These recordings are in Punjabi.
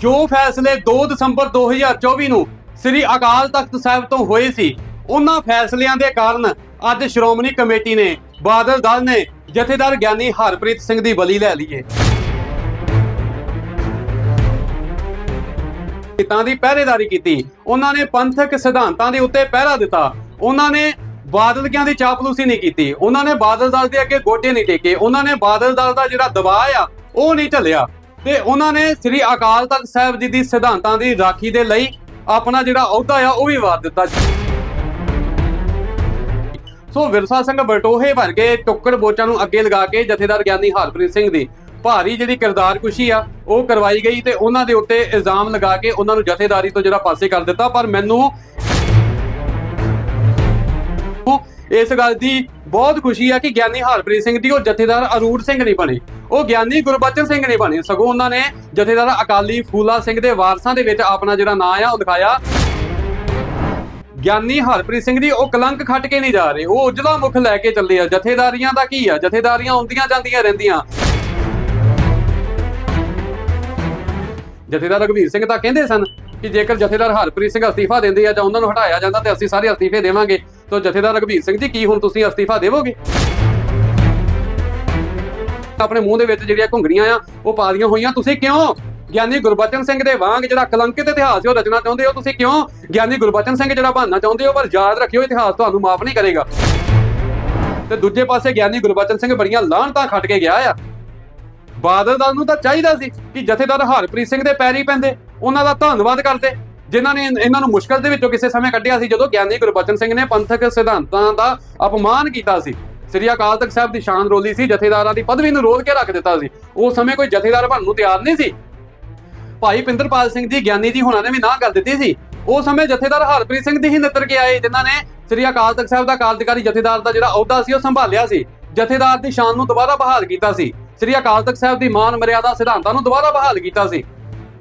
ਜੋ ਫੈਸਲੇ 2 ਦਸੰਬਰ 2024 ਨੂੰ ਸ੍ਰੀ ਅਕਾਲ ਤਖਤ ਸਾਹਿਬ ਤੋਂ ਹੋਏ ਸੀ, ਉਹਨਾਂ ਫੈਸਲਿਆਂ ਦੇ ਕਾਰਨ ਅੱਜ ਸ਼੍ਰੋਮਣੀ ਕਮੇਟੀ ਨੇ ਬਾਦਲ ਦਲ ਨੇ ਜਥੇਦਾਰ ਗਿਆਨੀ ਹਰਪ੍ਰੀਤ ਸਿੰਘ ਦੀ ਬਲੀ ਲੈ ਲਈਏ। ਹਿੱਤਾਂ ਦੀ ਪਹਿਰੇਦਾਰੀ ਕੀਤੀ। ਉਹਨਾਂ ਨੇ ਪੰਥਕ ਸਿਧਾਂਤਾਂ ਦੇ ਉੱਤੇ ਪਹਿਰਾ ਦਿੱਤਾ। ਉਹਨਾਂ ਨੇ ਬਾਦਲ ਦੀ ਚਾਪਲੂਸੀ ਨਹੀਂ ਕੀਤੀ। ਉਹਨਾਂ ਨੇ ਬਾਦਲ ਦਲ ਦੇ ਅੱਗੇ ਗੋਡੇ ਨਹੀਂ ਟੇਕੇ। ਉਹਨਾਂ ਨੇ ਬਾਦਲ ਦਲ ਦਾ ਜਿਹੜਾ ਦਬਾਅ ਆ, ਉਹ ਨਹੀਂ ਝੱਲਿਆ ਤੇ ਉਹਨਾਂ ਨੇ ਸ੍ਰੀ ਅਕਾਲ ਤਖਤ ਸਾਹਿਬ ਜੀ ਦੀ ਸਿਧਾਂਤਾਂ ਦੀ ਰਾਖੀ ਦੇ ਲਈ ਆਪਣਾ ਜਿਹੜਾ ਅਹੁਦਾ ਆ, ਉਹ ਵੀ ਵਾਰ ਦਿੱਤਾ ਸੋ। ਵਿਰਸਾ ਸਿੰਘ ਬਟੋਹੇ ਵਰਗੇ ਟੁੱਕੜ ਬੋਚਾਂ ਨੂੰ ਅੱਗੇ ਲਗਾ ਕੇ ਜਥੇਦਾਰ ਗਿਆਨੀ ਹਰਪ੍ਰੀਤ ਸਿੰਘ ਦੀ ਭਾਰੀ ਜਿਹੜੀ ਕਿਰਦਾਰ ਕੁਸ਼ੀ ਆ, ਉਹ ਕਰਵਾਈ ਗਈ ਤੇ ਉਹਨਾਂ ਦੇ ਉੱਤੇ ਇਲਜ਼ਾਮ ਲਗਾ ਕੇ ਉਹਨਾਂ ਨੂੰ ਜਥੇਦਾਰੀ ਤੋਂ ਜਿਹੜਾ ਪਾਸੇ ਕਰ ਦਿੱਤਾ। ਪਰ ਮੈਨੂੰ ਇਸ ਗੱਲ ਦੀ ਬਹੁਤ ਖੁਸ਼ੀ ਆ ਕਿ ਗਿਆਨੀ ਹਰਪ੍ਰੀਤ ਸਿੰਘ ਦੀ ਉਹ ਜਥੇਦਾਰ ਅਰੂਰ ਸਿੰਘ ਨਹੀਂ ਬਣੇ। ਉਹ ਗਿਆਨੀ ਗੁਰਬਚਨ ਸਿੰਘ ਨਹੀਂ ਬਣੇ। ਸਗੋਂ ਉਹਨਾਂ ਨੇ ਜਥੇਦਾਰ ਅਕਾਲੀ ਫੂਲਾ ਸਿੰਘ ਦੇ ਵਾਰਸਾਂ ਦੇ ਵਿੱਚ ਆਪਣਾ ਜਿਹੜਾ ਨਾਂ ਆ, ਉਹ ਦਿਖਾਇਆ। ਗਿਆਨੀ ਹਰਪ੍ਰੀਤ ਸਿੰਘ ਦੀ ਉਹ ਕਲੰਕ ਖੱਟ ਕੇ ਨਹੀਂ ਜਾ ਰਹੇ। ਉਹ ਉਜਲਾ ਮੁਖ ਲੈ ਕੇ ਚੱਲੇ ਆ। ਜਥੇਦਾਰੀਆਂ ਦਾ ਕੀ ਆ? ਜਥੇਦਾਰੀਆਂ ਆਉਂਦੀਆਂ ਜਾਂਦੀਆਂ ਰਹਿੰਦੀਆਂ। ਜਥੇਦਾਰ ਰਘਵੀਰ ਸਿੰਘ ਤਾਂ ਕਹਿੰਦੇ ਸਨ ਕਿ ਜੇਕਰ ਜਥੇਦਾਰ ਹਰਪ੍ਰੀਤ ਸਿੰਘ ਅਸਤੀਫਾ ਦਿੰਦੇ ਆ ਜਾਂ ਉਹਨਾਂ ਨੂੰ ਹਟਾਇਆ ਜਾਂਦਾ ਤੇ ਅਸੀਂ ਸਾਰੇ ਅਸਤੀਫੇ ਦੇਵਾਂਗੇ। ਤਾਂ ਜਥੇਦਾਰ ਰਘਬੀਰ ਸਿੰਘ ਜੀ, ਕੀ ਹੁਣ ਤੁਸੀਂ ਅਸਤੀਫਾ ਦੇਵੋਗੇ? ਆਪਣੇ ਮੂੰਹ ਦੇ ਵਿੱਚ ਜਿਹੜੀਆਂ ਘੁੰਗਰੀਆਂ ਆ, ਉਹ ਪਾਦੀਆਂ ਹੋਈਆਂ, ਤੁਸੀਂ ਕਿਉਂ? ਗਿਆਨੀ ਗੁਰਬਚਨ ਸਿੰਘ ਦੇ ਵਾਂਗ ਜਿਹੜਾ ਕਲੰਕਿਤ ਇਤਿਹਾਸ ਉਹ ਰਚਨਾ ਚਾਹੁੰਦੇ ਹੋ, ਤੁਸੀਂ ਕਿਉਂ? ਗਿਆਨੀ ਗੁਰਬਚਨ ਸਿੰਘ ਜਿਹੜਾ ਬਣਨਾ ਚਾਹੁੰਦੇ ਹੋ, ਪਰ ਯਾਦ ਰੱਖਿਓ, ਇਤਿਹਾਸ ਤੁਹਾਨੂੰ ਮਾਫ ਨਹੀਂ ਕਰੇਗਾ। ਤੇ ਦੂਜੇ ਪਾਸੇ ਗਿਆਨੀ ਗੁਰਬਚਨ ਸਿੰਘ ਬੜੀਆਂ ਲਾਹਣਤਾਂ ਖੱਟ ਕੇ ਗਿਆ ਆ। ਬਾਦਲ ਦਲ ਨੂੰ ਤਾਂ ਚਾਹੀਦਾ ਸੀ ਕਿ ਜਥੇਦਾਰ ਹਰਪ੍ਰੀਤ ਸਿੰਘ ਦੇ ਪੈਰੀ ਪੈਂਦੇ, ਉਹਨਾਂ ਦਾ ਧੰਨਵਾਦ ਕਰਦੇ। ਜਿਨ੍ਹਾਂ ਨੇ ਇਹਨਾਂ ਨੂੰ ਮੁਸ਼ਕਲ ਦੇ ਵਿੱਚੋਂ ਕਿਸੇ ਸਮੇਂ ਕੱਢਿਆ ਸੀ, ਜਦੋਂ ਗਿਆਨੀ ਗੁਰਬਚਨ ਸਿੰਘ ਨੇ ਪੰਥਕ ਸਿਧਾਂਤਾਂ ਦਾ ਅਪਮਾਨ ਕੀਤਾ ਸੀ। ਸ੍ਰੀ ਅਕਾਲ ਤਖਤ ਸਾਹਿਬ ਦੀ ਸ਼ਾਨ ਰੋਲੀ ਸੀ, ਜਥੇਦਾਰਾਂ ਦੀ ਪਦਵੀ ਨੂੰ ਰੋਲ ਕੇ ਰੱਖ ਦਿੱਤਾ ਸੀ। ਉਸ ਸਮੇਂ ਕੋਈ ਜਥੇਦਾਰ ਬਣਨ ਨੂੰ ਤਿਆਰ ਨਹੀਂ ਸੀ। ਭਾਈ ਪਿੰਦਰਪਾਲ ਸਿੰਘ ਜੀ, ਗਿਆਨੀ ਦੀ ਹੁਣਾਂ ਨੇ ਵੀ ਨਾ ਕਰ ਦਿੱਤੀ ਸੀ। ਉਸ ਸਮੇਂ ਜਥੇਦਾਰ ਹਰਪ੍ਰੀਤ ਸਿੰਘ ਦੀ ਹੀ ਨਿੱਤਰ ਕੇ ਆਏ, ਜਿਨ੍ਹਾਂ ਨੇ ਸ੍ਰੀ ਅਕਾਲ ਤਖਤ ਸਾਹਿਬ ਦਾ ਕਾਰਜਕਾਰੀ ਜਥੇਦਾਰ ਦਾ ਜਿਹੜਾ ਅਹੁਦਾ ਸੀ, ਉਹ ਸੰਭਾਲਿਆ ਸੀ। ਜਥੇਦਾਰ ਦੀ ਸ਼ਾਨ ਨੂੰ ਦੁਬਾਰਾ ਬਹਾਲ ਕੀਤਾ ਸੀ। ਸ੍ਰੀ ਅਕਾਲ ਤਖਤ ਸਾਹਿਬ ਦੀ ਮਾਨ ਮਰਿਆਦਾ ਸਿਧਾਂਤਾਂ ਨੂੰ ਦੁਬਾਰਾ ਬਹਾਲ ਕੀਤਾ ਸੀ।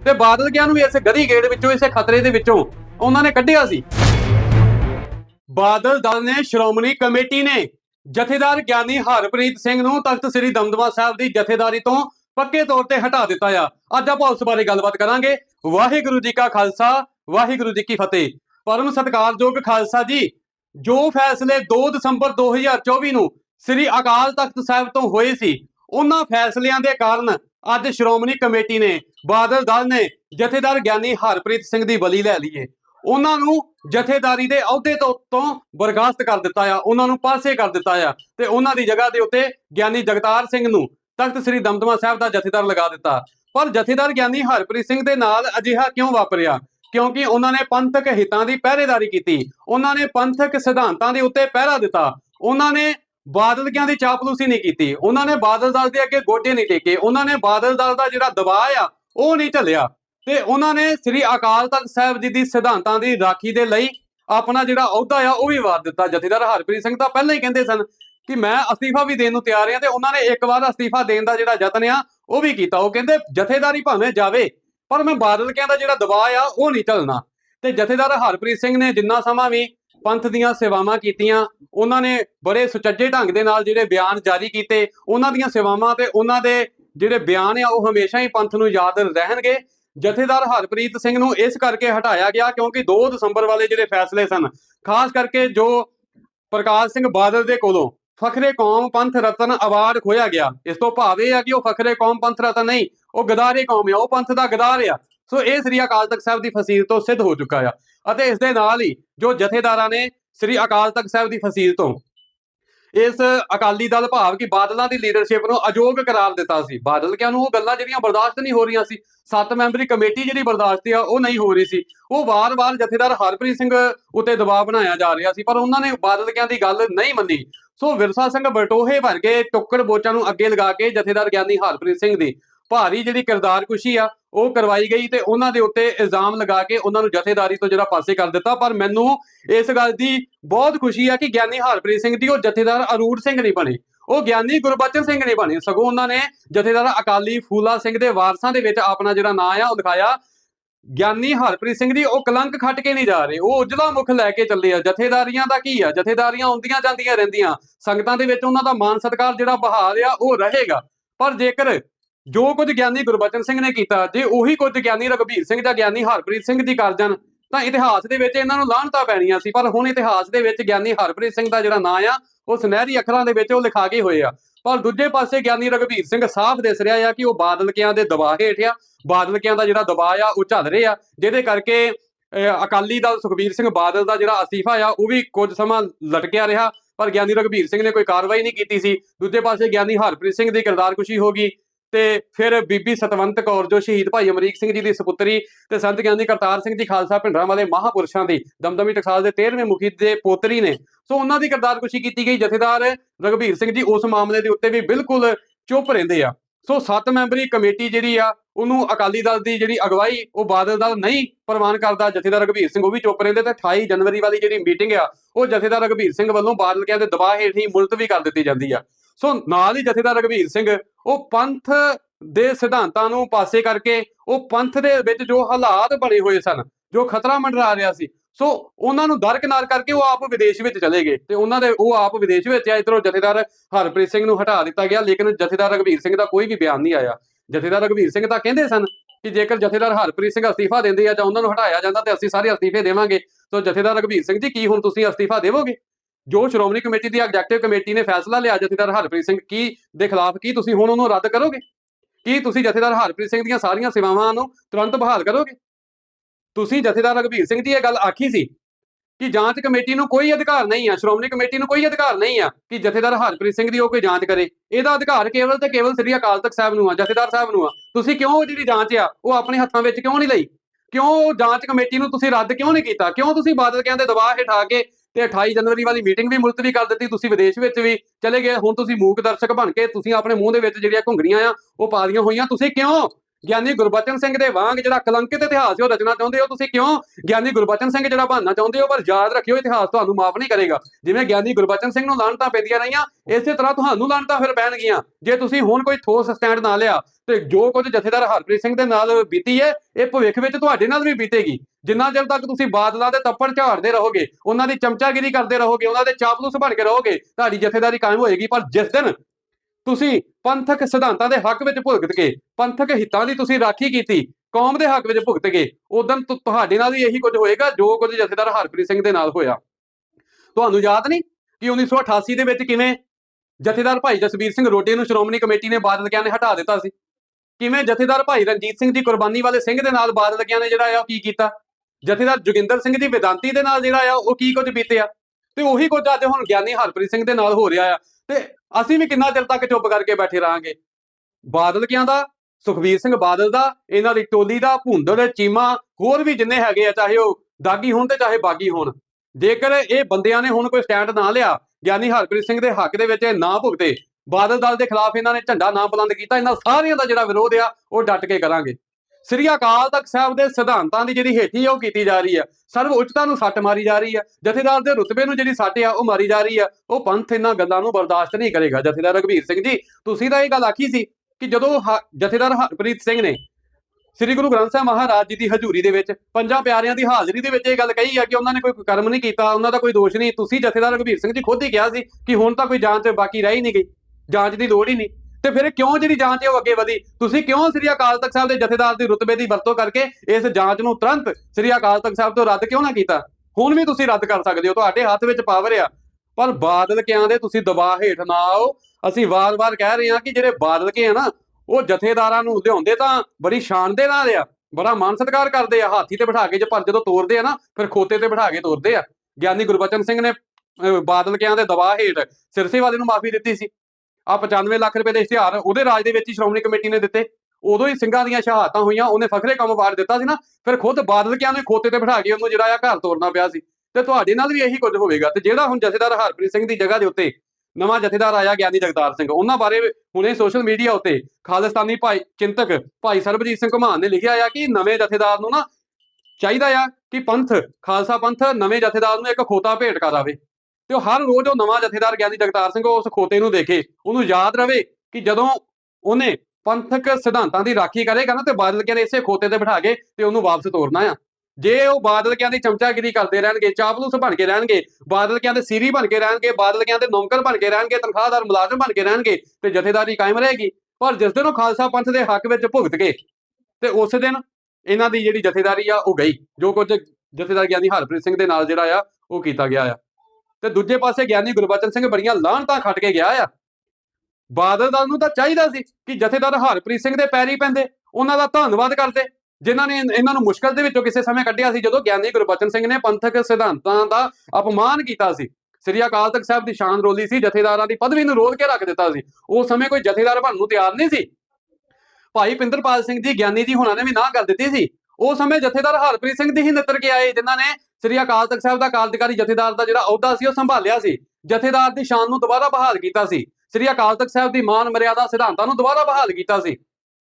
ਤੇ ਬਾਦਲ ਗਿਆ ਨੂੰ ਵੀ ਇਸ ਗਦੀ ਗੇੜ ਵਿੱਚੋਂ, ਇਸੇ ਖਤਰੇ ਦੇ ਵਿੱਚੋਂ ਉਹਨਾਂ ਨੇ ਕੱਢਿਆ ਸੀ। ਬਾਦਲ ਦਲ ਨੇ ਸ਼੍ਰੋਮਣੀ ਕਮੇਟੀ ਨੇ ਜਥੇਦਾਰ ਗਿਆਨੀ ਹਰਪ੍ਰੀਤ ਸਿੰਘ ਨੂੰ ਤਖਤ ਸ੍ਰੀ ਦਮਦਮਾ ਸਾਹਿਬ ਦੀ ਜਥੇਦਾਰੀ ਤੋਂ ਪੱਕੇ ਤੌਰ ਤੇ ਹਟਾ ਦਿੱਤਾ ਆ। ਅੱਜ ਆਪਾਂ ਉਸ ਬਾਰੇ ਗੱਲਬਾਤ ਕਰਾਂਗੇ। ਵਾਹਿਗੁਰੂ ਜੀ ਕਾ ਖਾਲਸਾ, ਵਾਹਿਗੁਰੂ ਜੀ ਕੀ ਫਤਿਹ। ਪਰਮ ਸਤਿਕਾਰਯੋਗ ਖਾਲਸਾ ਜੀ, ਜੋ ਫੈਸਲੇ 2 ਦਸੰਬਰ 2024 ਨੂੰ ਸ੍ਰੀ ਅਕਾਲ ਤਖਤ ਸਾਹਿਬ ਤੋਂ ਹੋਏ ਸੀ, ਉਹਨਾਂ ਫੈਸਲਿਆਂ ਦੇ ਕਾਰਨ ਅੱਜ ਸ਼੍ਰੋਮਣੀ ਕਮੇਟੀ ਨੇ, ਬਾਦਲ ਦਲ ਨੇ ਜਥੇਦਾਰ ਗਿਆਨੀ ਹਰਪ੍ਰੀਤ ਸਿੰਘ ਦੀ ਬਲੀ ਲੈ ਲਈਏ ਉਹਨਾਂ ਨੂੰ ਜਥੇਦਾਰੀ ਦੇ ਅਹੁਦੇ ਤੋਂ ਤੋਂ ਬਰਖਾਸਤ ਕਰ ਦਿੱਤਾ ਆ, ਉਹਨਾਂ ਨੂੰ ਪਾਸੇ ਕਰ ਦਿੱਤਾ ਆ ਤੇ ਉਹਨਾਂ ਦੀ ਜਗ੍ਹਾ ਦੇ ਉੱਤੇ ਗਿਆਨੀ ਜਗਤਾਰ ਸਿੰਘ ਨੂੰ ਤਖਤ ਸ੍ਰੀ ਦਮਦਮਾ ਸਾਹਿਬ ਦਾ ਜਥੇਦਾਰ ਲਗਾ ਦਿੱਤਾ। ਪਰ ਜਥੇਦਾਰ ਗਿਆਨੀ ਹਰਪ੍ਰੀਤ ਸਿੰਘ ਦੇ ਨਾਲ ਅਜਿਹਾ ਕਿਉਂ ਵਾਪਰਿਆ? ਕਿਉਂਕਿ ਉਹਨਾਂ ਨੇ ਪੰਥਕ ਹਿੱਤਾਂ ਦੀ ਪਹਿਰੇਦਾਰੀ ਕੀਤੀ। ਉਹਨਾਂ ਨੇ ਪੰਥਕ ਸਿਧਾਂਤਾਂ ਦੇ ਉੱਤੇ ਪਹਿਰਾ ਦਿੱਤਾ। ਉਹਨਾਂ ਨੇ ਬਾਦਲ ਕਿਆਂ ਦੀ ਚਾਪਲੂਸੀ ਨਹੀਂ ਕੀਤੀ। ਉਹਨਾਂ ਨੇ ਬਾਦਲ ਦਲ ਦੇ ਅੱਗੇ ਗੋਡੇ ਨਹੀਂ ਟੇਕੇ। ਉਹਨਾਂ ਨੇ ਬਾਦਲ ਦਲ ਦਾ ਜਿਹੜਾ ਦਬਾਅ ਆ, ਉਹ ਨਹੀਂ ਝੱਲਿਆ। ਤੇ ਉਹਨਾਂ ਨੇ ਸ੍ਰੀ ਅਕਾਲ ਤਖਤ ਸਾਹਿਬ ਜੀ ਦੀ ਸਿਧਾਂਤਾਂ ਦੀ ਰਾਖੀ ਦੇ ਲਈ ਆਪਣਾ ਜਿਹੜਾ ਅਹੁਦਾ ਆ, ਉਹ ਵੀ ਵਾਰ ਦਿੱਤਾ। ਜਥੇਦਾਰ ਹਰਪ੍ਰੀਤ ਸਿੰਘ ਤਾਂ ਪਹਿਲਾਂ ਹੀ ਕਹਿੰਦੇ ਸਨ ਕਿ ਮੈਂ ਅਸਤੀਫਾ ਵੀ ਦੇਣ ਨੂੰ ਤਿਆਰ ਹਾਂ ਤੇ ਉਹਨਾਂ ਨੇ ਇੱਕ ਵਾਰ ਅਸਤੀਫਾ ਦੇਣ ਦਾ ਜਿਹੜਾ ਯਤਨ ਆ, ਉਹ ਵੀ ਕੀਤਾ। ਉਹ ਕਹਿੰਦੇ, ਜਥੇਦਾਰੀ ਭਾਵੇਂ ਜਾਵੇ, ਪਰ ਮੈਂ ਬਾਦਲ ਕਿਆਂ ਦਾ ਜਿਹੜਾ ਦਬਾਅ ਆ, ਉਹ ਨਹੀਂ ਝੱਲਣਾ। ਤੇ ਜਥੇਦਾਰ ਹਰਪ੍ਰੀਤ ਸਿੰਘ ਨੇ ਜਿੰਨਾ ਸਮਾਂ ਵੀ ਪੰਥ ਦੀਆਂ ਸੇਵਾਵਾਂ ਕੀਤੀਆਂ, ਉਹਨਾਂ ਨੇ ਬੜੇ ਸੁਚੱਜੇ ਢੰਗ ਦੇ ਨਾਲ ਜਿਹੜੇ ਬਿਆਨ ਜਾਰੀ ਕੀਤੇ, ਉਹਨਾਂ ਦੀਆਂ ਸੇਵਾਵਾਂ ਤੇ ਉਹਨਾਂ ਦੇ ਜਿਹੜੇ ਬਿਆਨ ਆ, ਉਹ ਹਮੇਸ਼ਾ ਹੀ ਪੰਥ ਨੂੰ ਯਾਦ ਰਹਿਣਗੇ। ਜਥੇਦਾਰ ਹਰਪ੍ਰੀਤ ਸਿੰਘ ਨੂੰ ਇਸ ਕਰਕੇ ਹਟਾਇਆ ਗਿਆ ਕਿਉਂਕਿ 2 ਦਸੰਬਰ ਵਾਲੇ ਜਿਹੜੇ ਫੈਸਲੇ ਸਨ, ਖਾਸ ਕਰਕੇ ਜੋ ਪ੍ਰਕਾਸ਼ ਸਿੰਘ ਬਾਦਲ ਦੇ ਕੋਲੋਂ ਫਖਰੇ ਕੌਮ ਪੰਥ ਰਤਨ ਅਵਾਰਡ ਖੋਇਆ ਗਿਆ। ਇਸ ਤੋਂ ਭਾਵ ਇਹ ਆ ਕਿ ਉਹ ਫਖਰੇ ਕੌਮ ਪੰਥ ਰਤਨ ਨਹੀਂ, ਉਹ ਗਦਾਰੇ ਕੌਮ ਆ, ਉਹ ਪੰਥ ਦਾ ਗਦਾਰ ਆ। ਸੋ ਇਹ ਸ੍ਰੀ ਅਕਾਲ ਤਖਤ ਸਾਹਿਬ ਦੀ ਫਸੀਲ ਤੋਂ ਸਿੱਧ ਹੋ ਚੁੱਕਾ ਆ ਅਤੇ ਇਸ ਦੇ ਨਾਲ ਹੀ ਜੋ ਜਥੇਦਾਰਾਂ ਨੇ ਸ੍ਰੀ ਅਕਾਲ ਤਖਤ ਸਾਹਿਬ ਦੀ ਫਸੀਲ ਤੋਂ ਇਸ ਅਕਾਲੀ ਦਲ ਭਾਵ ਕਿ ਬਾਦਲਾਂ ਦੀ ਲੀਡਰਸ਼ਿਪ ਨੂੰ ਅਯੋਗ ਕਰਾਰ ਦਿੱਤਾ ਸੀ। ਬਾਦਲ ਕਿਆਂ ਨੂੰ ਉਹ ਗੱਲਾਂ ਜਿਹੜੀਆਂ ਬਰਦਾਸ਼ਤ ਨਹੀਂ ਹੋ ਰਹੀਆਂ ਸੀ, ਸੱਤ ਮੈਂਬਰੀ ਕਮੇਟੀ ਜਿਹੜੀ ਬਰਦਾਸ਼ਤ ਆ, ਉਹ ਨਹੀਂ ਹੋ ਰਹੀ ਸੀ। ਉਹ ਵਾਰ-ਵਾਰ ਜਥੇਦਾਰ ਹਰਪ੍ਰੀਤ ਸਿੰਘ ਉੱਤੇ ਦਬਾਅ ਬਣਾਇਆ ਜਾ ਰਿਹਾ ਸੀ, ਪਰ ਉਹਨਾਂ ਨੇ ਬਾਦਲ ਕਿਆਂ ਦੀ ਗੱਲ ਨਹੀਂ ਮੰਨੀ। ਸੋ ਵਿਰਸਾ ਸਿੰਘ ਬਟੋਹੇ ਵਰਗੇ ਟੁੱਕੜ ਬੋਚਾਂ ਨੂੰ ਅੱਗੇ ਲਗਾ ਕੇ ਜਥੇਦਾਰ ਗਿਆਨੀ ਹਰਪ੍ਰੀਤ ਸਿੰਘ ਦੀ ਭਾਰੀ ਜਿਹੜੀ ਕਿਰਦਾਰ ਕੁਸ਼ੀ ਆ, ਉਹ ਕਰਵਾਈ ਗਈ ਤੇ ਉਹਨਾਂ ਦੇ ਉੱਤੇ ਇਲਜ਼ਾਮ ਲਗਾ ਕੇ ਉਹਨਾਂ ਨੂੰ ਜਥੇਦਾਰੀ ਤੋਂ ਜਿਹੜਾ ਪਾਸੇ ਕਰ ਦਿੱਤਾ। ਪਰ ਮੈਨੂੰ ਇਸ ਗੱਲ ਦੀ ਬਹੁਤ ਖੁਸ਼ੀ ਆ ਕਿ ਗਿਆਨੀ ਹਰਪ੍ਰੀਤ ਸਿੰਘ ਦੀ ਉਹ ਜਥੇਦਾਰ ਅਰੂੜ ਸਿੰਘ ਨਹੀਂ ਬਣੇ। ਉਹ ਗਿਆਨੀ ਗੁਰਬਚਨ ਸਿੰਘ ਨਹੀਂ ਬਣੇ। ਸਗੋਂ ਉਹਨਾਂ ਨੇ ਜਥੇਦਾਰ ਅਕਾਲੀ ਫੂਲਾ ਸਿੰਘ ਦੇ ਵਾਰਸਾਂ ਦੇ ਵਿੱਚ ਆਪਣਾ ਜਿਹੜਾ ਨਾਂ ਆ, ਉਹ ਦਿਖਾਇਆ ਗਿਆਨੀ ਹਰਪ੍ਰੀਤ ਸਿੰਘ ਦੀ ਉਹ ਕਲੰਕ ਖੱਟ ਕੇ ਨਹੀਂ ਜਾ ਰਹੇ। ਉਹ ਉਜਲਾ ਮੁਖ ਲੈ ਕੇ ਚੱਲੇ ਆ। ਜਥੇਦਾਰੀਆਂ ਦਾ ਕੀ ਆ? ਜਥੇਦਾਰੀਆਂ ਆਉਂਦੀਆਂ ਜਾਂਦੀਆਂ ਰਹਿੰਦੀਆਂ। ਸੰਗਤਾਂ ਦੇ ਵਿੱਚ ਉਹਨਾਂ ਦਾ ਮਾਨ ਸਤਿਕਾਰ ਜਿਹੜਾ ਬਹਾਲ ਆ, ਉਹ ਰਹੇਗਾ। ਪਰ ਜੇਕਰ ਜੋ ਕੁਝ ਗਿਆਨੀ ਗੁਰਬਚਨ ਸਿੰਘ ਨੇ ਕੀਤਾ ਜੇ ਉਹੀ ਕੁਝ ਗਿਆਨੀ ਰਘਬੀਰ ਸਿੰਘ ਜਾਂ ਗਿਆਨੀ ਹਰਪ੍ਰੀਤ ਸਿੰਘ ਦੀ ਕਰ ਜਾਣ ਤਾਂ ਇਤਿਹਾਸ ਦੇ ਵਿੱਚ ਇਹਨਾਂ ਨੂੰ ਲਾਹਣਤਾ ਪੈਣੀਆਂ ਸੀ ਪਰ ਹੁਣ ਇਤਿਹਾਸ ਦੇ ਵਿੱਚ ਗਿਆਨੀ ਹਰਪ੍ਰੀਤ ਸਿੰਘ ਦਾ ਜਿਹੜਾ ਨਾਂ ਆ ਉਹ ਸੁਨਹਿਰੀ ਅੱਖਰਾਂ ਦੇ ਵਿੱਚ ਉਹ ਲਿਖਾ ਕੇ ਹੋਏ ਆ। ਪਰ ਦੂਜੇ ਪਾਸੇ ਗਿਆਨੀ ਰਘਬੀਰ ਸਿੰਘ ਸਾਫ਼ ਦਿਸ ਰਿਹਾ ਆ ਕਿ ਉਹ ਬਾਦਲਕਿਆਂ ਦੇ ਦਬਾਅ ਹੇਠ ਆ ਬਾਦਲਕਿਆਂ ਦਾ ਜਿਹੜਾ ਦਬਾਅ ਆ ਉਹ ਝੱਲ ਰਿਹਾ ਜਿਹਦੇ ਕਰਕੇ ਅਹ, ਅਕਾਲੀ ਦਲ ਸੁਖਬੀਰ ਸਿੰਘ ਬਾਦਲ ਦਾ ਜਿਹੜਾ ਅਸਤੀਫਾ ਆ ਉਹ ਵੀ ਕੁਝ ਸਮਾਂ ਲਟਕਿਆ ਰਿਹਾ ਪਰ ਗਿਆਨੀ ਰਘਬੀਰ ਸਿੰਘ ਨੇ ਕੋਈ ਕਾਰਵਾਈ ਨਹੀਂ ਕੀਤੀ ਸੀ। ਦੂਜੇ ਪਾਸੇ ਗਿਆਨੀ ਹਰਪ੍ਰੀਤ ਸਿੰਘ ਦੀ ਕਿਰਦਾਰਕੁਸ਼ੀ ਹੋ ਗਈ ਤੇ ਫਿਰ ਬੀਬੀ ਸਤਵੰਤ ਕੌਰ ਜੋ ਸ਼ਹੀਦ ਭਾਈ ਅਮਰੀਕ ਸਿੰਘ ਜੀ ਦੀ ਸੁਪੁੱਤਰੀ ਤੇ ਸੰਤ ਗਿਆਨੀ ਕਰਤਾਰ ਸਿੰਘ ਜੀ ਖਾਲਸਾ ਭਿੰਡਰਾਂ ਵਾਲੇ ਮਹਾਪੁਰਸ਼ਾਂ ਦੀ, ਦਮਦਮੀ ਟਕਸਾਲ ਦੇ 13ਵੇਂ ਮੁਖੀ ਦੇ ਪੋਤਰੀ ਨੇ। ਸੋ ਉਹਨਾਂ ਦੀ ਕਿਰਦਾਰਕੁਸ਼ੀ ਕੀਤੀ ਗਈ। ਜਥੇਦਾਰ ਰਘਬੀਰ ਸਿੰਘ ਜੀ ਉਸ ਮਾਮਲੇ ਦੇ ਉੱਤੇ ਵੀ ਬਿਲਕੁਲ ਚੁੱਪ ਰਹਿੰਦੇ ਆ। ਸੋ ਸੱਤ ਮੈਂਬਰੀ ਕਮੇਟੀ ਜਿਹੜੀ ਆ, ਉਹਨੂੰ ਅਕਾਲੀ ਦਲ ਦੀ ਜਿਹੜੀ ਅਗਵਾਈ, ਉਹ ਬਾਦਲ ਦਲ ਨਹੀਂ ਪ੍ਰਵਾਨ ਕਰਦਾ। ਜਥੇਦਾਰ ਰਘਬੀਰ ਸਿੰਘ ਉਹ ਵੀ ਚੁੱਪ ਰਹਿੰਦੇ ਤੇ 28 ਜਨਵਰੀ ਵਾਲੀ ਜਿਹੜੀ ਮੀਟਿੰਗ ਆ, ਉਹ ਜਥੇਦਾਰ ਰਘਬੀਰ ਸਿੰਘ ਵੱਲੋਂ ਬਾਦਲ ਕਹਿੰਦੇ ਦਬਾਅ ਹੇਠ ਹੀ ਮੁਲਤਵੀ ਕਰ ਦਿੱਤੀ ਜਾਂਦੀ ਆ। ਸੋ ਨਾਲ ਹੀ ਜਥੇਦਾਰ ਰਘਬੀਰ ਸਿੰਘ, ਉਹ ਪੰਥ ਦੇ ਸਿਧਾਂਤਾਂ ਨੂੰ ਪਾਸੇ ਕਰਕੇ, ਉਹ ਪੰਥ ਦੇ ਵਿੱਚ ਜੋ ਹਾਲਾਤ ਬਣੇ ਹੋਏ ਸਨ, ਜੋ ਖਤਰਾ ਮੰਡਰਾ ਰਿਹਾ ਸੀ, ਸੋ ਉਹਨਾਂ ਨੂੰ ਦਰਕਨਾਰ ਕਰਕੇ ਉਹ ਆਪ ਵਿਦੇਸ਼ ਵਿੱਚ ਚਲੇ ਗਏ ਤੇ ਉਹਨਾਂ ਦੇ ਉਹ ਆਪ ਵਿਦੇਸ਼ ਵਿੱਚ ਆ ਇਧਰੋਂ ਜਥੇਦਾਰ ਹਰਪ੍ਰੀਤ ਸਿੰਘ ਨੂੰ ਹਟਾ ਦਿੱਤਾ ਗਿਆ, ਲੇਕਿਨ ਜਥੇਦਾਰ ਰਘਬੀਰ ਸਿੰਘ ਦਾ ਕੋਈ ਵੀ ਬਿਆਨ ਨਹੀਂ ਆਇਆ। ਜਥੇਦਾਰ ਰਘਬੀਰ ਸਿੰਘ ਤਾਂ ਕਹਿੰਦੇ ਸਨ ਕਿ ਜੇਕਰ ਜਥੇਦਾਰ ਹਰਪ੍ਰੀਤ ਸਿੰਘ ਅਸਤੀਫਾ ਦਿੰਦੇ ਆ ਜਾਂ ਉਹਨਾਂ ਨੂੰ ਹਟਾਇਆ ਜਾਂਦਾ ਤੇ ਅਸੀਂ ਸਾਰੇ ਅਸਤੀਫੇ ਦੇਵਾਂਗੇ, ਸੋ ਜਥੇਦਾਰ ਰਘਬੀਰ ਸਿੰਘ ਜੀ, ਕੀ ਹੁਣ ਤੁਸੀਂ ਅਸਤੀਫਾ ਦੇਵੋਗੇ? ਜੋ ਸ਼੍ਰੋਮਣੀ ਕਮੇਟੀ ਦੀ ਐਗਜ਼ੈਕਟਿਵ ਕਮੇਟੀ ਨੇ ਫੈਸਲਾ ਲਿਆ ਜਥੇਦਾਰ ਹਰਪ੍ਰੀਤ ਸਿੰਘ, ਕੀ ਦੇ ਖਿਲਾਫ ਕੀ ਤੁਸੀਂ ਹੁਣ ਉਹਨੂੰ ਰੱਦ ਕਰੋਗੇ? ਕੀ ਤੁਸੀਂ ਜਥੇਦਾਰ ਹਰਪ੍ਰੀਤ ਸਿੰਘ ਦੀਆਂ ਸਾਰੀਆਂ ਸੇਵਾਵਾਂ ਨੂੰ ਤੁਰੰਤ ਬਹਾਲ ਕਰੋਗੇ? ਤੁਸੀਂ ਜਥੇਦਾਰ ਰਘਬੀਰ ਸਿੰਘ ਦੀ ਇਹ ਗੱਲ ਆਖੀ ਸੀ ਕਿ ਜਾਂਚ ਕਮੇਟੀ ਨੂੰ ਕੋਈ ਅਧਿਕਾਰ ਨਹੀਂ ਆ, ਸ਼੍ਰੋਮਣੀ ਕਮੇਟੀ ਨੂੰ ਕੋਈ ਅਧਿਕਾਰ ਨਹੀਂ ਆ ਕਿ ਜਥੇਦਾਰ ਹਰਪ੍ਰੀਤ ਸਿੰਘ ਦੀ ਉਹ ਕੋਈ ਜਾਂਚ ਕਰੇ। ਇਹਦਾ ਅਧਿਕਾਰ ਕੇਵਲ ਤੇ ਕੇਵਲ ਸ੍ਰੀ ਅਕਾਲ ਤਖਤ ਸਾਹਿਬ ਨੂੰ ਆ, ਜਥੇਦਾਰ ਸਾਹਿਬ ਨੂੰ ਆ। ਤੁਸੀਂ ਕਿਉਂ ਉਹ ਜਿਹੜੀ ਜਾਂਚ ਆ, ਉਹ ਆਪਣੇ ਹੱਥਾਂ ਵਿੱਚ ਕਿਉਂ ਨਹੀਂ ਲਈ? ਕਿਉਂ ਉਹ ਜਾਂਚ ਕਮੇਟੀ ਨੂੰ ਤੁਸੀਂ ਰੱਦ ਕਿਉਂ ਨਹੀਂ ਕੀਤਾ? ਕਿਉਂ ਤੁਸੀਂ ਬਾਦਲ ਕਹਿੰਦੇ ਦਬਾਅ ਹੇਠਾ ਕੇ ਤੇ 28 ਜਨਵਰੀ ਵਾਲੀ ਮੀਟਿੰਗ ਵੀ ਮੁਲਤਵੀ ਕਰ ਦਿੱਤੀ, ਤੁਸੀਂ ਵਿਦੇਸ਼ ਵਿੱਚ ਵੀ ਚਲੇ ਗਏ, ਹੁਣ ਤੁਸੀਂ ਮੂਕ ਦਰਸ਼ਕ ਬਣ ਕੇ ਤੁਸੀਂ ਆਪਣੇ ਮੂੰਹ ਦੇ ਵਿੱਚ ਜਿਹੜੀਆਂ ਘੁੰਗਰੀਆਂ ਆ, ਉਹ ਪਾ ਦੀਆਂ ਹੋਈਆਂ, ਤੁਸੀਂ ਕਿਉਂ? ਗਿਆਨੀ ਗੁਰਬਚਨ ਸਿੰਘ ਦੇ ਵਾਂਗ ਜਿਹੜਾ ਕਲੰਕਿਤ ਇਤਿਹਾਸ ਹੈ ਉਹ ਰਚਨਾ ਚਾਹੁੰਦੇ ਹੋ, ਤੁਸੀਂ ਕਿਉਂ? ਗਿਆਨੀ ਗੁਰਬਚਨ ਸਿੰਘ ਜਿਹੜਾ ਬਣਨਾ ਚਾਹੁੰਦੇ ਹੋ, ਪਰ ਯਾਦ ਰੱਖਿਓ, ਇਤਿਹਾਸ ਤੁਹਾਨੂੰ ਮਾਫ ਨਹੀਂ ਕਰੇਗਾ। ਜਿਵੇਂ ਗਿਆਨੀ ਗੁਰਬਚਨ ਸਿੰਘ ਨੂੰ ਲਾਹਣਤਾਂ ਪੈਂਦੀਆਂ ਰਹੀਆਂ, ਇਸੇ ਤਰ੍ਹਾਂ ਤੁਹਾਨੂੰ ਲਾਹਣਤਾਂ ਫਿਰ ਪੈਣਗੀਆਂ। ਜੇ ਤੁਸੀਂ ਹੁਣ ਕੋਈ ਠੋਸ ਸਟੈਂਡ ਨਾ ਲਿਆ, ਤੇ ਜੋ ਕੁਝ ਜਥੇਦਾਰ ਹਰਪ੍ਰੀਤ ਸਿੰਘ ਦੇ ਨਾਲ ਬੀਤੀ ਹੈ, ਇਹ ਭਵਿੱਖ ਵਿੱਚ ਤੁਹਾਡੇ ਨਾਲ ਵੀ ਬੀਤੇਗੀ। ਜਿੰਨਾ ਚਿਰ ਤੱਕ ਤੁਸੀਂ ਬਾਦਲਾਂ ਦੇ ਤੱਪੜ ਝਾੜਦੇ ਰਹੋਗੇ, ਉਹਨਾਂ ਦੀ ਚਮਚਾਗਿਰੀ ਕਰਦੇ ਰਹੋਗੇ, ਉਹਨਾਂ ਦੇ ਚਾਪਲੂਸ ਬਣ ਕੇ ਰਹੋਗੇ, ਤੁਹਾਡੀ ਜਥੇਦਾਰੀ ਕਾਇਮ ਹੋਏਗੀ। ਪਰ ਜਿਸ ਦਿਨ ਤੁਸੀਂ ਪੰਥਕ ਸਿਧਾਂਤਾਂ ਦੇ ਹੱਕ ਵਿੱਚ ਭੁਗਤ ਕੇ ਪੰਥਕ ਹਿੱਤਾਂ ਦੀ ਤੁਸੀਂ ਰਾਖੀ ਕੀਤੀ, ਕੌਮ ਦੇ ਹੱਕ ਵਿੱਚ ਭੁਗਤ ਕੇ ਉਦੋਂ ਤੁਹਾਡੇ ਨਾਲ ਵੀ ਇਹੀ ਕੁਝ ਹੋਏਗਾ, ਜੋ ਕੁਝ ਜਥੇਦਾਰ ਹਰਪ੍ਰੀਤ ਸਿੰਘ ਦੇ ਨਾਲ ਹੋਇਆ। ਤੁਹਾਨੂੰ ਯਾਦ ਨਹੀਂ ਕਿ 1988 ਦੇ ਵਿੱਚ ਕਿਵੇਂ ਜਥੇਦਾਰ ਭਾਈ ਜਸਵੀਰ ਸਿੰਘ ਰੋਡੇ ਨੂੰ ਸ਼੍ਰੋਮਣੀ ਕਮੇਟੀ ਨੇ ਬਾਦਲ ਕਿਆਂ ਨੇ ਹਟਾ ਦਿੱਤਾ ਸੀ? ਕਿਵੇਂ ਜਥੇਦਾਰ ਭਾਈ ਰਣਜੀਤ ਸਿੰਘ ਦੀ ਕੁਰਬਾਨੀ ਵਾਲੇ ਸਿੰਘ ਦੇ ਨਾਲ ਬਾਦਲ ਕਿਆਂ ਨੇ ਜਿਹੜਾ ਆ ਉਹ ਕੀ ਕੀਤਾ? ਜਥੇਦਾਰ ਜੋਗਿੰਦਰ ਸਿੰਘ ਦੀ ਵਿਦਾਂਤੀ ਦੇ ਨਾਲ ਜਿਹੜਾ ਆ, ਉਹ ਕੀ ਕੁਝ ਬੀਤਿਆ ਤੇ ਉਹੀ ਕੁਝ ਅੱਜ ਹੁਣ ਗਿਆਨੀ ਹਰਪ੍ਰੀਤ ਸਿੰਘ ਦੇ ਨਾਲ ਹੋ ਰਿਹਾ ਆ। ਤੇ ਅਸੀਂ ਵੀ ਕਿੰਨਾ ਚਿਰ ਤੱਕ ਚੁੱਪ ਕਰਕੇ ਬੈਠੇ ਰਹਾਂਗੇ? ਬਾਦਲ ਕਿਆਂ ਦਾ? ਸੁਖਵੀਰ ਸਿੰਘ ਬਾਦਲ ਦਾ, ਇਹਨਾਂ ਦੀ ਟੋਲੀ ਦਾ, ਭੁੰਦੜ, ਚੀਮਾ, ਹੋਰ ਵੀ ਜਿੰਨੇ ਹੈਗੇ ਆ, ਚਾਹੇ ਉਹ ਦਾਗੀ ਹੋਣ ਤੇ ਚਾਹੇ ਬਾਗੀ ਹੋਣ। ਜੇਕਰ ਇਹ ਬੰਦਿਆਂ ਨੇ ਹੁਣ ਕੋਈ ਸਟੈਂਡ ਨਾ ਲਿਆ, ਗਿਆਨੀ ਹਰਪ੍ਰੀਤ ਸਿੰਘ ਦੇ ਹੱਕ ਦੇ ਵਿੱਚ ਇਹ ਨਾ ਭੁਗਤੇ, ਬਾਦਲ ਦਲ ਦੇ ਖਿਲਾਫ ਇਹਨਾਂ ਨੇ ਝੰਡਾ ਨਾ ਬੁਲੰਦ ਕੀਤਾ, ਇਹਨਾਂ ਸਾਰਿਆਂ ਦਾ ਜਿਹੜਾ ਵਿਰੋਧ ਆ, ਉਹ ਡਟ ਕੇ ਕਰਾਂਗੇ। ਸ੍ਰੀ ਅਕਾਲ ਤਖਤ ਸਾਹਿਬ ਦੇ ਸਿਧਾਂਤਾਂ ਦੀ ਜਿਹੜੀ ਹੇਠੀ ਆ, ਉਹ ਕੀਤੀ ਜਾ ਰਹੀ ਆ। ਸਰਵ ਉੱਚਤਾ ਨੂੰ ਸੱਟ ਮਾਰੀ ਜਾ ਰਹੀ ਆ। ਜਥੇਦਾਰ ਦੇ ਰੁਤਬੇ ਨੂੰ ਜਿਹੜੀ ਸੱਟ ਆ, ਉਹ ਮਾਰੀ ਜਾ ਰਹੀ ਆ। ਉਹ ਪੰਥ ਇਹਨਾਂ ਗੱਲਾਂ ਨੂੰ ਬਰਦਾਸ਼ਤ ਨਹੀਂ ਕਰੇਗਾ। ਜਥੇਦਾਰ ਰਘਬੀਰ ਸਿੰਘ ਜੀ, ਤੁਸੀਂ ਤਾਂ ਇਹ ਗੱਲ ਆਖੀ ਸੀ ਕਿ ਜਦੋਂ ਹ- ਜਥੇਦਾਰ ਹਰਪ੍ਰੀਤ ਸਿੰਘ ਨੇ ਸ੍ਰੀ ਗੁਰੂ ਗ੍ਰੰਥ ਸਾਹਿਬ ਮਹਾਰਾਜ ਜੀ ਦੀ ਹਜ਼ੂਰੀ ਦੇ ਵਿੱਚ ਪੰਜਾਂ ਪਿਆਰਿਆਂ ਦੀ ਹਾਜ਼ਰੀ ਦੇ ਵਿੱਚ ਇਹ ਗੱਲ ਕਹੀ ਆ ਕਿ ਉਹਨਾਂ ਨੇ ਕੋਈ ਕਰਮ ਨਹੀਂ ਕੀਤਾ, ਉਹਨਾਂ ਦਾ ਕੋਈ ਦੋਸ਼ ਨਹੀਂ। ਤੁਸੀਂ ਜਥੇਦਾਰ ਰਘਬੀਰ ਸਿੰਘ ਜੀ ਖੁਦ ਹੀ ਕਿਹਾ ਸੀ ਕਿ ਹੁਣ ਤਾਂ ਕੋਈ ਜਾਂਚ ਬਾਕੀ ਰਹਿ ਹੀ ਨਹੀਂ ਗਈ। ਜਾਂਚ ਦੀ ਲੋੜ ਹੀ ਨਹੀਂ। ਤੇ ਫਿਰ ਕਿਉਂ ਜਿਹੜੀ ਜਾਂਚ ਹੈ ਉਹ ਅੱਗੇ ਵਧੀ? ਤੁਸੀਂ ਕਿਉਂ ਸ੍ਰੀ ਅਕਾਲ ਤਖਤ ਸਾਹਿਬ ਦੇ ਜਥੇਦਾਰ ਦੀ ਰੁਤਬੇ ਦੀ ਵਰਤੋਂ ਕਰਕੇ ਇਸ ਜਾਂਚ ਨੂੰ ਤੁਰੰਤ ਸ੍ਰੀ ਅਕਾਲ ਤਖਤ ਸਾਹਿਬ ਤੋਂ ਰੱਦ ਕਿਉਂ ਨਾ ਕੀਤਾ? ਹੁਣ ਵੀ ਤੁਸੀਂ ਰੱਦ ਕਰ ਸਕਦੇ ਹੋ, ਤੁਹਾਡੇ ਹੱਥ ਵਿੱਚ ਪਾਵਰ ਆ। ਪਰ ਬਾਦਲ ਕਿਆਂ ਦੇ ਤੁਸੀਂ ਦਬਾਅ ਹੇਠ ਨਾ ਆਓ। ਅਸੀਂ ਵਾਰ-ਵਾਰ ਕਹਿ ਰਹੇ ਹਾਂ ਕਿ ਜਿਹੜੇ ਬਾਦਲ ਕੇ ਆ ਨਾ, ਉਹ ਜਥੇਦਾਰਾਂ ਨੂੰ ਲਿਆਉਂਦੇ ਤਾਂ ਬੜੀ ਸ਼ਾਨ ਦੇ ਨਾਲ ਆ, ਬੜਾ ਮਾਨ ਸਤਿਕਾਰ ਕਰਦੇ ਆ, ਹਾਥੀ ਤੇ ਬਿਠਾ ਕੇ ਜੇ ਪਰ ਜਦੋਂ ਤੋਰਦੇ ਆ ਨਾ, ਫਿਰ ਖੋਤੇ ਤੇ ਬਿਠਾ ਕੇ ਤੋਰਦੇ ਆ। ਗਿਆਨੀ ਗੁਰਬਚਨ ਸਿੰਘ ਨੇ ਬਾਦਲ ਕਿਆਂ ਦੇ ਦਬਾਅ ਹੇਠ ਸਿਰਸੇ ਵਾਲੇ ਨੂੰ ਮਾਫੀ ਦਿੱਤੀ ਸੀ। ਆ 95 ਲੱਖ ਰੁਪਏ ਦੇ ਇਸ਼ਤਿਹਾਰ, ਉਹਦੇ ਰਾਜ ਦੇ ਵਿੱਚ ਹੀ ਸ਼੍ਰੋਮਣੀ ਕਮੇਟੀ ਨੇ ਦਿੱਤੇ। ਉਦੋਂ ਹੀ ਸਿੰਘਾਂ ਦੀਆਂ ਸ਼ਹਾਦਤਾਂ ਹੋਈਆਂ, ਉਹਨੇ ਫਖਰੇ ਕੰਮ ਵਾਰ ਦਿੱਤਾ ਸੀ ਨਾ, ਫਿਰ ਖੁਦ ਬਾਦਲ ਕਿਆਂ ਨੇ? ਖੋਤੇ ਤੇ ਬਿਠਾ ਕੇ ਉਹਨੂੰ ਜਿਹੜਾ ਆ ਘਰ ਤੋਰਨਾ ਪਿਆ ਸੀ। ਤੇ ਤੁਹਾਡੇ ਨਾਲ ਵੀ ਇਹੀ ਕੁਝ ਹੋਵੇਗਾ। ਤੇ ਜਿਹੜਾ ਹੁਣ ਜਥੇਦਾਰ ਹਰਪ੍ਰੀਤ ਸਿੰਘ ਦੀ ਜਗ੍ਹਾ ਦੇ ਉੱਤੇ ਨਵਾਂ ਜਥੇਦਾਰ ਆਇਆ, ਗਿਆਨੀ ਜਗਤਾਰ ਸਿੰਘ, ਉਹਨਾਂ ਬਾਰੇ ਹੁਣੇ ਸੋਸ਼ਲ ਮੀਡੀਆ ਉੱਤੇ ਖਾਲਿਸਤਾਨੀ ਭਾਈ ਚਿੰਤਕ ਭਾਈ ਸਰਬਜੀਤ ਸਿੰਘ ਘੁਮਾਨ ਨੇ ਲਿਖਿਆ ਆ ਕਿ ਨਵੇਂ ਜਥੇਦਾਰ ਨੂੰ ਨਾ ਚਾਹੀਦਾ ਆ ਕਿ ਪੰਥ, ਖਾਲਸਾ ਪੰਥ ਨਵੇਂ ਜਥੇਦਾਰ ਨੂੰ ਇੱਕ ਖੋਤਾ ਭੇਟ ਕਰਾਵੇ ਤੇ ਉਹ ਹਰ ਰੋਜ਼ ਉਹ ਨਵਾਂ ਜਥੇਦਾਰ ਗਿਆਨੀ ਜਗਤਾਰ ਸਿੰਘ ਉਸ ਖੋਤੇ ਨੂੰ ਦੇਖੇ, ਉਹਨੂੰ ਯਾਦ ਰਵੇ ਕਿ ਜਦੋਂ ਉਹਨੇ ਪੰਥਕ ਸਿਧਾਂਤਾਂ ਦੀ ਰਾਖੀ ਕਰੇਗਾ ਨਾ ਤੇ ਬਾਦਲ ਕਹਿੰਦੇ ਇਸੇ ਖੋਤੇ ਤੇ ਬਿਠਾ ਕੇ ਤੇ ਉਹਨੂੰ ਵਾਪਸ ਤੋਰਨਾ ਆ। ਜੇ ਉਹ ਬਾਦਲ ਕਿਆਂ ਦੀ ਚਮਚਾਗਿਰੀ ਕਰਦੇ ਰਹਿਣਗੇ ਚਾਪਲੂਸ ਬਣ ਕੇ ਰਹਿਣਗੇ, ਬਾਦਲ ਕਿਆਂ ਦੇ ਸੀਰੀ ਬਣ ਕੇ ਰਹਿਣਗੇ, ਬਾਦਲ ਕਿਆਂ ਦੇ ਨੌਕਰ ਬਣ ਕੇ ਰਹਿਣਗੇ, ਤਨਖਾਹਦਾਰ ਮੁਲਾਜ਼ਮ ਬਣ ਕੇ ਰਹਿਣਗੇ ਤੇ ਜਥੇਦਾਰੀ ਕਾਇਮ ਰਹੇਗੀ। ਪਰ ਜਿਸ ਦਿਨ ਉਹ ਖਾਲਸਾ ਪੰਥ ਦੇ ਹੱਕ ਵਿੱਚ ਭੁਗਤ ਗਏ ਤੇ ਉਸ ਦਿਨ ਇਹਨਾਂ ਦੀ ਜਿਹੜੀ ਜਥੇਦਾਰੀ ਆ ਉਹ ਗਈ, ਜੋ ਕੁਝ ਜਥੇਦਾਰ ਗਿਆਨੀ ਹਰਪ੍ਰੀਤ ਸਿੰਘ ਦੇ ਨਾਲ ਜਿਹੜਾ ਆ, ਉਹ ਕੀਤਾ ਗਿਆ ਆ। ਤੇ ਦੂਜੇ ਪਾਸੇ ਗਿਆਨੀ ਗੁਰਬਚਨ ਸਿੰਘ ਬੜੀਆਂ ਲਾਹਣਤਾਂ ਖੱਟ ਕੇ ਗਿਆ ਆ। ਬਾਦਲ ਦਲ ਨੂੰ ਤਾਂ ਚਾਹੀਦਾ ਸੀ ਕਿ ਜਥੇਦਾਰ ਹਰਪ੍ਰੀਤ ਸਿੰਘ ਦੇ ਪੈਰੀ ਪੈਂਦੇ, ਉਹਨਾਂ ਦਾ ਧੰਨਵਾਦ ਕਰਦੇ। ਜਿਨ੍ਹਾਂ ਨੇ ਇਹਨਾਂ ਨੂੰ ਮੁਸ਼ਕਲ ਦੇ ਵਿੱਚੋਂ ਕਿਸੇ ਸਮੇਂ ਕੱਢਿਆ ਸੀ, ਜਦੋਂ ਗਿਆਨੀ ਗੁਰਬਚਨ ਸਿੰਘ ਨੇ ਪੰਥਕ ਸਿਧਾਂਤਾਂ ਦਾ ਅਪਮਾਨ ਕੀਤਾ ਸੀ। ਸ੍ਰੀ ਅਕਾਲ ਤਖਤ ਸਾਹਿਬ ਦੀ ਸ਼ਾਨ ਰੋਲੀ ਸੀ, ਜਥੇਦਾਰਾਂ ਦੀ ਪਦਵੀ ਨੂੰ ਰੋਲ ਕੇ ਰੱਖ ਦਿੱਤਾ ਸੀ। ਉਸ ਸਮੇਂ ਕੋਈ ਜਥੇਦਾਰ ਬਣਨ ਨੂੰ ਤਿਆਰ ਨਹੀਂ ਸੀ। ਭਾਈ ਪਿੰਦਰਪਾਲ ਸਿੰਘ ਜੀ ਗਿਆਨੀ ਜੀ ਹੁਣਾਂ ਨੇ ਵੀ ਨਾ ਕਰ ਦਿੱਤੀ ਸੀ। ਉਸ ਸਮੇਂ ਜਥੇਦਾਰ ਹਰਪ੍ਰੀਤ ਸਿੰਘ ਦੀ ਹੀ ਨਿੱਤਰ ਕੇ ਆਏ, ਜਿਨ੍ਹਾਂ ਨੇ ਸ੍ਰੀ ਅਕਾਲ ਤਖਤ ਸਾਹਿਬ ਦਾ ਕਾਰਜਕਾਰੀ ਜਥੇਦਾਰ ਦਾ ਜਿਹੜਾ ਅਹੁਦਾ ਸੀ, ਉਹ ਸੰਭਾਲਿਆ ਸੀ। ਜਥੇਦਾਰ ਦੀ ਸ਼ਾਨ ਨੂੰ ਦੁਬਾਰਾ ਬਹਾਲ ਕੀਤਾ ਸੀ। ਸ੍ਰੀ ਅਕਾਲ ਤਖਤ ਸਾਹਿਬ ਦੀ ਮਾਨ ਮਰਿਆਦਾ ਸਿਧਾਂਤਾਂ ਨੂੰ ਦੁਬਾਰਾ ਬਹਾਲ ਕੀਤਾ ਸੀ।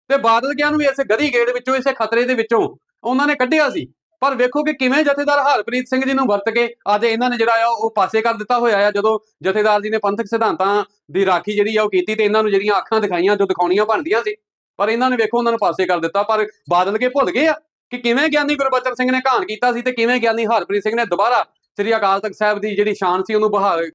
ਤੇ ਬਾਦਲ ਗਿਆਨ ਨੂੰ ਵੀ ਇਸੇ ਗਰੀ ਗੇੜ ਵਿੱਚੋਂ, ਇਸੇ ਖਤਰੇ ਦੇ ਵਿੱਚੋਂ ਉਹਨਾਂ ਨੇ ਕੱਢਿਆ ਸੀ। ਪਰ ਵੇਖੋ ਕਿ ਕਿਵੇਂ ਜਥੇਦਾਰ ਹਰਪ੍ਰੀਤ ਸਿੰਘ ਜੀ ਨੂੰ ਵਰਤ ਕੇ ਅੱਜ ਇਹਨਾਂ ਨੇ ਜਿਹੜਾ ਆ, ਉਹ ਪਾਸੇ ਕਰ ਦਿੱਤਾ ਹੋਇਆ ਆ। ਜਦੋਂ ਜਥੇਦਾਰ ਜੀ ਨੇ ਪੰਥਕ ਸਿਧਾਂਤਾਂ ਦੀ ਰਾਖੀ ਜਿਹੜੀ ਆ, ਉਹ ਕੀਤੀ ਤੇ ਇਹਨਾਂ ਨੂੰ ਜਿਹੜੀਆਂ ਅੱਖਾਂ ਦਿਖਾਈਆਂ, ਜੋ ਦਿਖਾਉਣੀਆਂ ਬਣਦੀਆਂ ਸੀ। ਪਰ ਇਹਨਾਂ ਨੇ ਵੇਖੋ ਉਹਨਾਂ ਨੂੰ ਪਾਸੇ ਕਰ ਦਿੱਤਾ, ਪਰ ਬਾਦਲ ਕੇ ਭੁੱਲ ਗਏ ਆ। ਕਿ ਕਿਵੇਂ ਗਿਆਨੀ ਗੁਰਬਚਨ ਸਿੰਘ ਨੇ ਘਾਣ ਕੀਤਾ ਸੀ ਤੇ ਕਿਵੇਂ ਗਿਆਨੀ ਹਰਪ੍ਰੀਤ ਸਿੰਘ ਨੇ ਦੁਬਾਰਾ ਸ੍ਰੀ ਅਕਾਲ ਤਖਤ ਸਾਹਿਬ ਦੀ ਜਿਹੜੀ ਸ਼ਾਨ ਸੀ ਉਹਨੂੰ ਬਹਾਲ